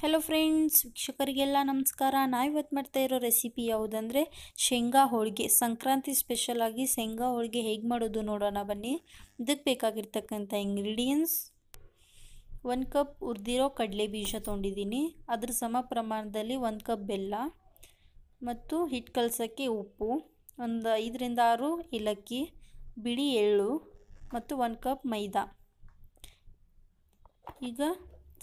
Hello friends ವೀಕ್ಷಕರಿಗೆಲ್ಲ ನಮಸ್ಕಾರ. ನಾ ಇವತ್ತು ಮಾಡ್ತಾ ಇರೋ ರೆಸಿಪಿ ಯಾವುದಂದರೆ ಶೇಂಗಾ ಹೋಳಿಗೆ. ಸಂಕ್ರಾಂತಿ ಸ್ಪೆಷಲ್ ಆಗಿ ಶೇಂಗಾ ಹೋಳಿಗೆ ಹೇಗೆ ಮಾಡೋದು ನೋಡೋಣ ಬನ್ನಿ. ಇದಕ್ಕೆ ಬೇಕಾಗಿರ್ತಕ್ಕಂಥ ಇಂಗ್ರೀಡಿಯೆಂಟ್ಸ್ ಒಂದು ಕಪ್ ಹುರಿದಿರೋ ಕಡಲೆ ಬೀಜ ತೊಗೊಂಡಿದ್ದೀನಿ. ಅದ್ರ ಸಮ ಪ್ರಮಾಣದಲ್ಲಿ ಒಂದು ಕಪ್ ಬೆಲ್ಲ ಮತ್ತು ಹಿಟ್ಟು ಕಲಸೋಕ್ಕೆ ಉಪ್ಪು, ಒಂದು ಐದರಿಂದ ಆರು ಏಲಕ್ಕಿ, ಬಿಳಿ ಎಳ್ಳು ಮತ್ತು ಒಂದು ಕಪ್ ಮೈದಾ. ಈಗ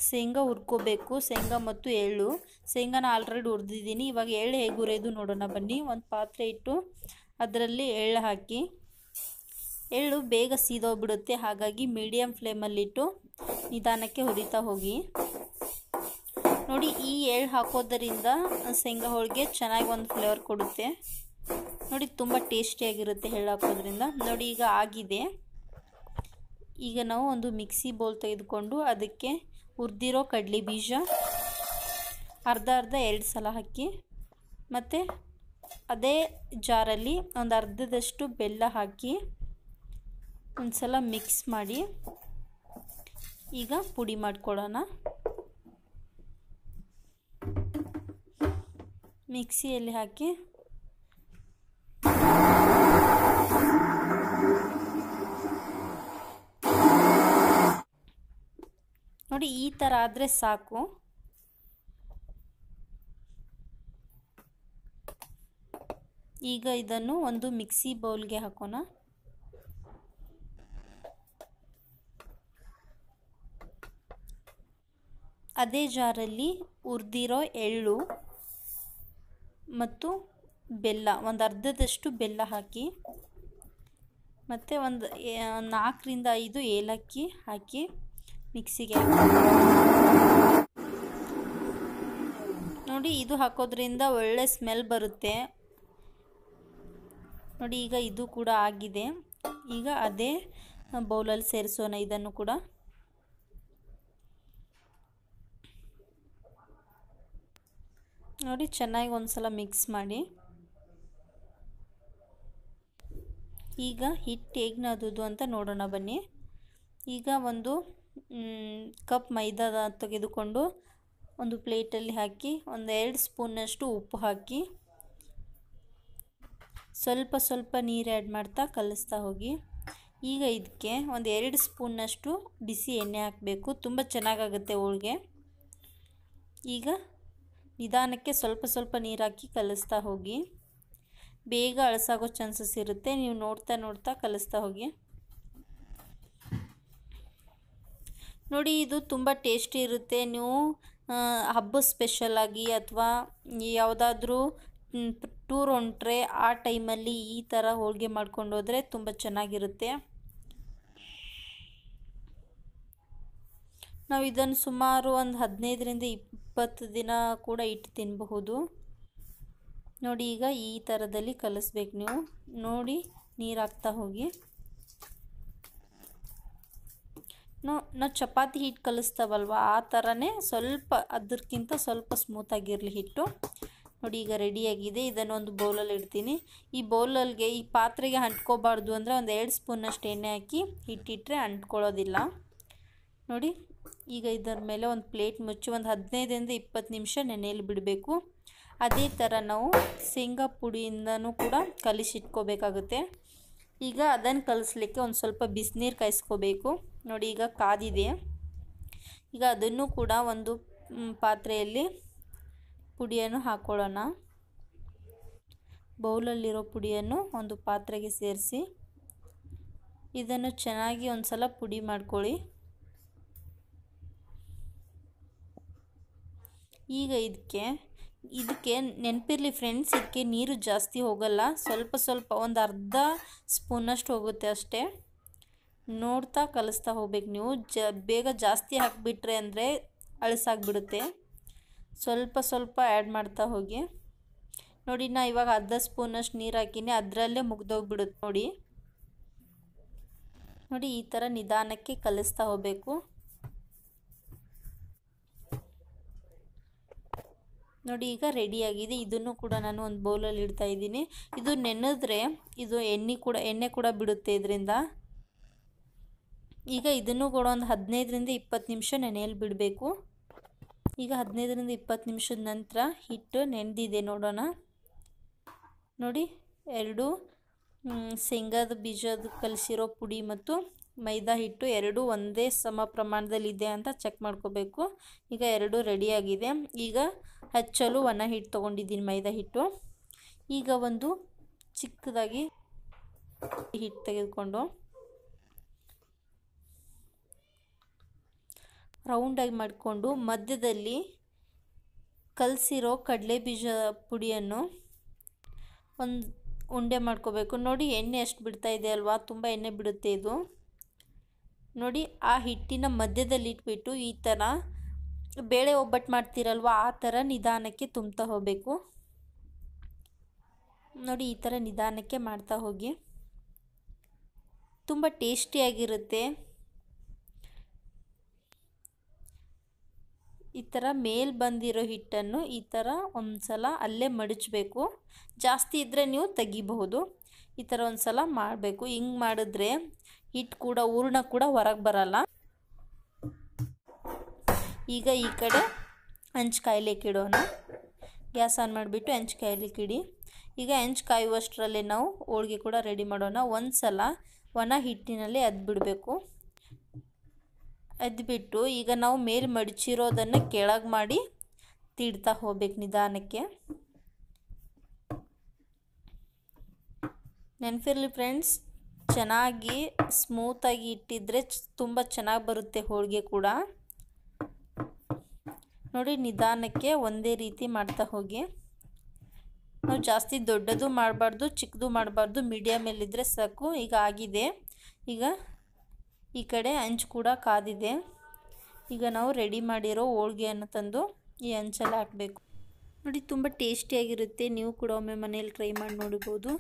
ಶೇಂಗಾ ಹುರ್ಕೋಬೇಕು, ಶೇಂಗಾ ಮತ್ತು ಎಳ್ಳು. ಶೇಂಗಾನ ಆಲ್ರೆಡಿ ಹುರಿದಿದ್ದೀನಿ. ಇವಾಗ ಎಳ್ಳು ಹೇಗೆ ಹುರಿಯೋದು ನೋಡೋಣ ಬನ್ನಿ. ಒಂದು ಪಾತ್ರೆ ಇಟ್ಟು ಅದರಲ್ಲಿ ಎಳ್ಳು ಹಾಕಿ. ಎಳ್ಳು ಬೇಗ ಸೀದೋಗ್ಬಿಡುತ್ತೆ. ಹಾಗಾಗಿ ಮೀಡಿಯಮ್ ಫ್ಲೇಮಲ್ಲಿಟ್ಟು ನಿಧಾನಕ್ಕೆ ಹುರಿತಾ ಹೋಗಿ. ನೋಡಿ, ಈ ಎಳ್ಳು ಹಾಕೋದರಿಂದ ಶೇಂಗಾ ಹೋಳಿಗೆ ಚೆನ್ನಾಗಿ ಒಂದು ಫ್ಲೇವರ್ ಕೊಡುತ್ತೆ. ನೋಡಿ, ತುಂಬ ಟೇಸ್ಟಿಯಾಗಿರುತ್ತೆ ಎಳ್ಳು ಹಾಕೋದ್ರಿಂದ. ನೋಡಿ, ಈಗ ಆಗಿದೆ. ಈಗ ನಾವು ಒಂದು ಮಿಕ್ಸಿ ಬೌಲ್ ತೆಗೆದುಕೊಂಡು ಅದಕ್ಕೆ ಹುರಿದಿರೋ ಕಡಲೆ ಬೀಜ. ಅರ್ಧ ಅರ್ಧ ಎರಡು ಸಲ ಹಾಕಿ, ಮತ್ತು ಅದೇ ಜಾರಲ್ಲಿ ಒಂದು ಅರ್ಧದಷ್ಟು ಬೆಲ್ಲ ಹಾಕಿ ಒಂದು ಸಲ ಮಿಕ್ಸ್ ಮಾಡಿ ಈಗ ಪುಡಿ ಮಾಡ್ಕೊಳ್ಳೋಣ ಮಿಕ್ಸಿಯಲ್ಲಿ ಹಾಕಿ ನೋಡಿ, ಈ ಥರ ಆದರೆ ಸಾಕು. ಈಗ ಇದನ್ನು ಒಂದು ಮಿಕ್ಸಿ ಬೌಲ್ಗೆ ಹಾಕೋಣ. ಅದೇ ಜಾರಲ್ಲಿ ಹುರಿದಿರೋ ಎಳ್ಳು ಮತ್ತು ಬೆಲ್ಲ, ಒಂದು ಅರ್ಧದಷ್ಟು ಬೆಲ್ಲ ಹಾಕಿ, ಮತ್ತು ಒಂದು ನಾಲ್ಕರಿಂದ ಐದು ಏಲಕ್ಕಿ ಹಾಕಿ ಮಿಕ್ಸಿಗೆ. ನೋಡಿ, ಇದು ಹಾಕೋದ್ರಿಂದ ಒಳ್ಳೆ ಸ್ಮೆಲ್ ಬರುತ್ತೆ. ನೋಡಿ, ಈಗ ಇದು ಕೂಡ ಆಗಿದೆ. ಈಗ ಅದೇ ಬೌಲಲ್ಲಿ ಸೇರಿಸೋಣ ಇದನ್ನು ಕೂಡ. ನೋಡಿ, ಚೆನ್ನಾಗಿ ಒಂದ್ಸಲ ಮಿಕ್ಸ್ ಮಾಡಿ. ಈಗ ಹಿಟ್ಟು ಹೇಗೆ ನಾದೋದು ಅಂತ ನೋಡೋಣ ಬನ್ನಿ. ಈಗ ಒಂದು ಕಪ್ ಮೈದಾ ತೆಗೆದುಕೊಂಡು ಒಂದು ಪ್ಲೇಟಲ್ಲಿ ಹಾಕಿ ಒಂದು ಎರಡು ಸ್ಪೂನಷ್ಟು ಉಪ್ಪು ಹಾಕಿ ಸ್ವಲ್ಪ ಸ್ವಲ್ಪ ನೀರು ಆ್ಯಡ್ ಮಾಡ್ತಾ ಕಲಿಸ್ತಾ ಹೋಗಿ. ಈಗ ಇದಕ್ಕೆ ಒಂದು ಎರಡು ಸ್ಪೂನ್ನಷ್ಟು ಬಿಸಿ ಎಣ್ಣೆ ಹಾಕಬೇಕು. ತುಂಬ ಚೆನ್ನಾಗಾಗುತ್ತೆ ಹೋಳಿಗೆ. ಈಗ ನಿಧಾನಕ್ಕೆ ಸ್ವಲ್ಪ ಸ್ವಲ್ಪ ನೀರು ಹಾಕಿ ಕಲಿಸ್ತಾ ಹೋಗಿ. ಬೇಗ ಅಳಸಾಗೋ ಚಾನ್ಸಸ್ ಇರುತ್ತೆ. ನೀವು ನೋಡ್ತಾ ನೋಡ್ತಾ ಕಲಿಸ್ತಾ ಹೋಗಿ. ನೋಡಿ, ಇದು ತುಂಬ ಟೇಸ್ಟಿ ಇರುತ್ತೆ. ನೀವು ಹಬ್ಬ ಸ್ಪೆಷಲಾಗಿ ಅಥವಾ ಯಾವುದಾದ್ರೂ ಟೂರ್ ಹೊಂಟ್ರೆ ಆ ಟೈಮಲ್ಲಿ ಈ ಥರ ಹೋಳಿಗೆ ಮಾಡ್ಕೊಂಡು ಹೋದರೆ ತುಂಬ ಚೆನ್ನಾಗಿರುತ್ತೆ. ನಾವು ಇದನ್ನು ಸುಮಾರು ಒಂದು ಹದಿನೈದರಿಂದ ಇಪ್ಪತ್ತು ದಿನ ಕೂಡ ಇಟ್ಟು ತಿನ್ನಬಹುದು ನೋಡಿ, ಈಗ ಈ ಥರದಲ್ಲಿ ಕಲಿಸ್ಬೇಕು ನೀವು. ನೋಡಿ, ನೀರು ಹಾಕ್ತಾ ಹೋಗಿ. ನಾವು ಚಪಾತಿ ಹಿಟ್ಟು ಕಲಿಸ್ತಾವಲ್ವ? ಆ ಥರನೇ ಸ್ವಲ್ಪ ಅದಕ್ಕಿಂತ ಸ್ವಲ್ಪ ಸ್ಮೂತಾಗಿರಲಿ ಹಿಟ್ಟು. ನೋಡಿ, ಈಗ ರೆಡಿಯಾಗಿದೆ ಇದನ್ನು ಒಂದು ಬೌಲಲ್ಲಿ ಇಡ್ತೀನಿ. ಈ ಬೌಲಲ್ಲಿಗೆ ಈ ಪಾತ್ರೆಗೆ ಅಂಟ್ಕೋಬಾರ್ದು ಅಂದರೆ ಒಂದು ಎರಡು ಸ್ಪೂನಷ್ಟು ಎಣ್ಣೆ ಹಾಕಿ ಹಿಟ್ಟಿಟ್ಟರೆ ಅಂಟ್ಕೊಳ್ಳೋದಿಲ್ಲ. ನೋಡಿ, ಈಗ ಇದರ ಮೇಲೆ ಒಂದು ಪ್ಲೇಟ್ ಮುಚ್ಚಿ ಒಂದು ಹದಿನೈದರಿಂದ ಇಪ್ಪತ್ತು ನಿಮಿಷ ನೆನೆಯಲ್ಲಿ ಬಿಡಬೇಕು. ಅದೇ ಥರ ನಾವು ಶೇಂಗಾ ಪುಡಿಯಿಂದನೂ ಕೂಡ ಕಲಿಸಿಟ್ಕೋಬೇಕಾಗುತ್ತೆ. ಈಗ ಅದನ್ನು ಕಲಿಸ್ಲಿಕ್ಕೆ ಒಂದು ಸ್ವಲ್ಪ ಬಿಸಿನೀರು ಕಾಯಿಸ್ಕೋಬೇಕು. ನೋಡಿ, ಈಗ ಕಾದಿದೆ. ಈಗ ಅದನ್ನು ಕೂಡ ಒಂದು ಪಾತ್ರೆಯಲ್ಲಿ ಪುಡಿಯನ್ನು ಹಾಕ್ಕೊಳ್ಳೋಣ ಬೌಲಲ್ಲಿರೋ ಪುಡಿಯನ್ನು ಒಂದು ಪಾತ್ರೆಗೆ ಸೇರಿಸಿ, ಇದನ್ನು ಚೆನ್ನಾಗಿ ಒಂದು ಸಲ ಪುಡಿ ಮಾಡ್ಕೊಳ್ಳಿ. ಈಗ ಇದಕ್ಕೆ ಇದಕ್ಕೆ ನೆನಪಿರಲಿ ಫ್ರೆಂಡ್ಸ್, ಇದಕ್ಕೆ ನೀರು ಜಾಸ್ತಿ ಹೋಗಲ್ಲ. ಸ್ವಲ್ಪ ಸ್ವಲ್ಪ, ಒಂದು ಅರ್ಧ ಸ್ಪೂನಷ್ಟು ಹೋಗುತ್ತೆ ಅಷ್ಟೇ. ನೋಡ್ತಾ ಕಲಿಸ್ತಾ ಹೋಗ್ಬೇಕು ನೀವು. ಜ, ಬೇಗ ಜಾಸ್ತಿ ಹಾಕಿಬಿಟ್ರೆ ಅಂದರೆ ಅಳಸಾಗ್ಬಿಡುತ್ತೆ. ಸ್ವಲ್ಪ ಸ್ವಲ್ಪ ಆ್ಯಡ್ ಮಾಡ್ತಾ ಹೋಗಿ. ನೋಡಿ, ನಾ ಇವಾಗ ಅರ್ಧ ಸ್ಪೂನಷ್ಟು ನೀರು ಹಾಕಿನಿ. ಅದರಲ್ಲೇ ಮುಗ್ದೋಗ್ಬಿಡುತ್ತೆ ನೋಡಿ. ನೋಡಿ, ಈ ಥರ ನಿಧಾನಕ್ಕೆ ಕಲಿಸ್ತಾ ಹೋಗಬೇಕು. ನೋಡಿ, ಈಗ ರೆಡಿಯಾಗಿದೆ ಇದನ್ನು ಕೂಡ ನಾನು ಒಂದು ಬೌಲಲ್ಲಿ ಇಡ್ತಾ ಇದ್ದೀನಿ. ಇದು ನೆನೆದ್ರೆ ಇದು ಎಣ್ಣೆ ಕೂಡ ಎಣ್ಣೆ ಕೂಡ ಬಿಡುತ್ತೆ ಇದರಿಂದ. ಈಗ ಇದನ್ನು ಕೂಡ ಒಂದು ಹದಿನೈದರಿಂದ ಇಪ್ಪತ್ತು ನಿಮಿಷ ನೆನೆಯಲ್ಲಿ ಬಿಡಬೇಕು. ಈಗ ಹದಿನೈದರಿಂದ ಇಪ್ಪತ್ತು ನಿಮಿಷದ ನಂತರ ಹಿಟ್ಟು ನೆನೆದಿದೆ ನೋಡೋಣ. ನೋಡಿ, ಎರಡು ಶೇಂಗಾದ ಬೀಜದ ಕಲಸಿರೋ ಪುಡಿ ಮತ್ತು ಮೈದಾ ಹಿಟ್ಟು ಎರಡೂ ಒಂದೇ ಸಮ ಪ್ರಮಾಣದಲ್ಲಿದೆ ಅಂತ ಚೆಕ್ ಮಾಡ್ಕೋಬೇಕು. ಈಗ ಎರಡೂ ರೆಡಿಯಾಗಿದೆ. ಈಗ ಹಚ್ಚಲು ಒಣ ಹಿಟ್ಟು ತೊಗೊಂಡಿದ್ದೀನಿ ಮೈದಾ ಹಿಟ್ಟು. ಈಗ ಒಂದು ಚಿಕ್ಕದಾಗಿ ಹಿಟ್ಟು ತೆಗೆದುಕೊಂಡು ರೌಂಡಾಗಿ ಮಾಡಿಕೊಂಡು ಮಧ್ಯದಲ್ಲಿ ಕಲಸಿರೋ ಕಡಲೆ ಬೀಜ ಪುಡಿಯನ್ನು ಒಂದು ಉಂಡೆ ಮಾಡ್ಕೋಬೇಕು. ನೋಡಿ ಎಣ್ಣೆ ಎಷ್ಟು ಬಿಡ್ತಾ ಇದೆ ಅಲ್ವಾ? ತುಂಬ ಎಣ್ಣೆ ಬಿಡುತ್ತೆ ಇದು. ನೋಡಿ ಆ ಹಿಟ್ಟಿನ ಮಧ್ಯದಲ್ಲಿ ಇಟ್ಬಿಟ್ಟು ಈ ಥರ ಬೇಳೆ ಒಬ್ಬಟ್ಟು ಮಾಡ್ತೀರಲ್ವ, ಆ ಥರ ನಿಧಾನಕ್ಕೆ ತುಂಬ್ತಾ ಹೋಗಬೇಕು. ನೋಡಿ ಈ ಥರ ನಿಧಾನಕ್ಕೆ ಮಾಡ್ತಾ ಹೋಗಿ. ತುಂಬ ಟೇಸ್ಟಿಯಾಗಿರುತ್ತೆ. ಈ ಥರ ಮೇಲ್ ಬಂದಿರೋ ಹಿಟ್ಟನ್ನು ಈ ಥರ ಒಂದು ಸಲ ಅಲ್ಲೇ ಮಡಚಬೇಕು. ಜಾಸ್ತಿ ಇದ್ದರೆ ನೀವು ತೆಗಿಬಹುದು. ಈ ಥರ ಒಂದು ಸಲ ಮಾಡಬೇಕು. ಹಿಂಗೆ ಮಾಡಿದ್ರೆ ಹಿಟ್ಟು ಕೂಡ, ಹೂರ್ಣ ಕೂಡ ಹೊರಗೆ ಬರಲ್ಲ. ಈಗ ಈ ಕಡೆ ಹಂಚು ಕಾಯ್ಲಿಕ್ಕೆ ಇಡೋಣ. ಗ್ಯಾಸ್ ಆನ್ ಮಾಡಿಬಿಟ್ಟು ಹಂಚು ಕಾಯ್ಲಿಕ್ಕೆ ಇಡಿ. ಈಗ ಹೆಂಚು ಕಾಯುವಷ್ಟರಲ್ಲೇ ನಾವು ಹೋಳಿಗೆ ಕೂಡ ರೆಡಿ ಮಾಡೋಣ. ಒಂದು ಸಲ ಒಣ ಹಿಟ್ಟಿನಲ್ಲಿ ಅದ್ಬಿಡಬೇಕು. ಅದ್ಬಿಟ್ಟು ಈಗ ನಾವು ಮೇಲೆ ಮಡಚಿರೋದನ್ನು ಕೆಳಗೆ ಮಾಡಿ ತೀಡ್ತಾ ಹೋಗ್ಬೇಕು ನಿಧಾನಕ್ಕೆ. ನೆನಪಿರಲಿ ಫ್ರೆಂಡ್ಸ್, ಚೆನ್ನಾಗಿ ಸ್ಮೂತಾಗಿ ಇಟ್ಟಿದ್ರೆ ತುಂಬ ಚೆನ್ನಾಗಿ ಬರುತ್ತೆ ಹೋಳಿಗೆ ಕೂಡ. ನೋಡಿ ನಿಧಾನಕ್ಕೆ ಒಂದೇ ರೀತಿ ಮಾಡ್ತಾ ಹೋಗಿ. ನಾವು ಜಾಸ್ತಿ ದೊಡ್ಡದು ಮಾಡಬಾರ್ದು ಚಿಕ್ಕದು ಮಾಡಬಾರ್ದು ಮೀಡಿಯಮಲ್ಲಿದ್ದರೆ ಸಾಕು, ಈಗ ಆಗಿದೆ. ಈಗ ಈ ಕಡೆ ಹಂಚು ಕೂಡ ಕಾದಿದೆ. ಈಗ ನಾವು ರೆಡಿ ಮಾಡಿರೋ ಹೋಳ್ಗೆಯನ್ನು ತಂದು ಈ ಹಂಚಲ್ಲಿ ಹಾಕಬೇಕು. ನೋಡಿ, ತುಂಬ ಟೇಸ್ಟಿಯಾಗಿರುತ್ತೆ ನೀವು ಕೂಡ ಒಮ್ಮೆ ಮನೇಲಿ ಟ್ರೈ ಮಾಡಿ ನೋಡ್ಬೋದು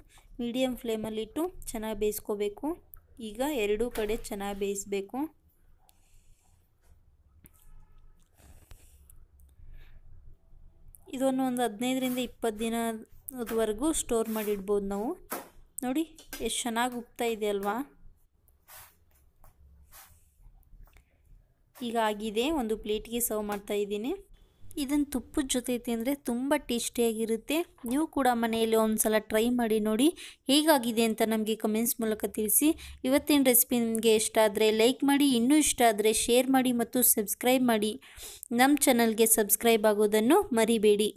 ಮೀಡಿಯಮ್ ಫ್ಲೇಮಲ್ಲಿಟ್ಟು ಚೆನ್ನಾಗಿ ಬೇಯಿಸ್ಕೋಬೇಕು. ಈಗ ಎರಡೂ ಕಡೆ ಚೆನ್ನಾಗಿ ಬೇಯಿಸಬೇಕು. ಇದನ್ನು ಒಂದು ಹದಿನೈದರಿಂದ ಇಪ್ಪತ್ತು ದಿನದವರೆಗೂ ಸ್ಟೋರ್ ಮಾಡಿ ಇಡ್ಬೋದು ನಾವು. ನೋಡಿ, ಎಷ್ಟು ಚೆನ್ನಾಗಿ ಉಪ್ತಾ ಇದೆ ಅಲ್ವಾ? ಈಗ ಆಗಿದೆ ಒಂದು ಪ್ಲೇಟ್ಗೆ ಸರ್ವ್ ಮಾಡ್ತಾ ಇದ್ದೀನಿ. ಇದನ್ನು ತುಪ್ಪದ ಜೊತೆ ತಿಂದರೆ ತುಂಬ ಟೇಸ್ಟಿಯಾಗಿರುತ್ತೆ. ನೀವು ಕೂಡ ಮನೆಯಲ್ಲಿ ಒಂದು ಸಲ ಟ್ರೈ ಮಾಡಿ ನೋಡಿ ಹೇಗಾಗಿದೆ ಅಂತ ನಮಗೆ ಕಮೆಂಟ್ಸ್ ಮೂಲಕ ತಿಳಿಸಿ. ಇವತ್ತಿನ ರೆಸಿಪಿ ನಿಮಗೆ ಇಷ್ಟ ಆದರೆ ಲೈಕ್ ಮಾಡಿ, ಇನ್ನೂ ಇಷ್ಟ ಆದರೆ ಶೇರ್ ಮಾಡಿ ಮತ್ತು ಸಬ್ಸ್ಕ್ರೈಬ್ ಮಾಡಿ. ನಮ್ಮ ಚಾನಲ್ಗೆ ಸಬ್ಸ್ಕ್ರೈಬ್ ಆಗೋದನ್ನು ಮರಿಬೇಡಿ.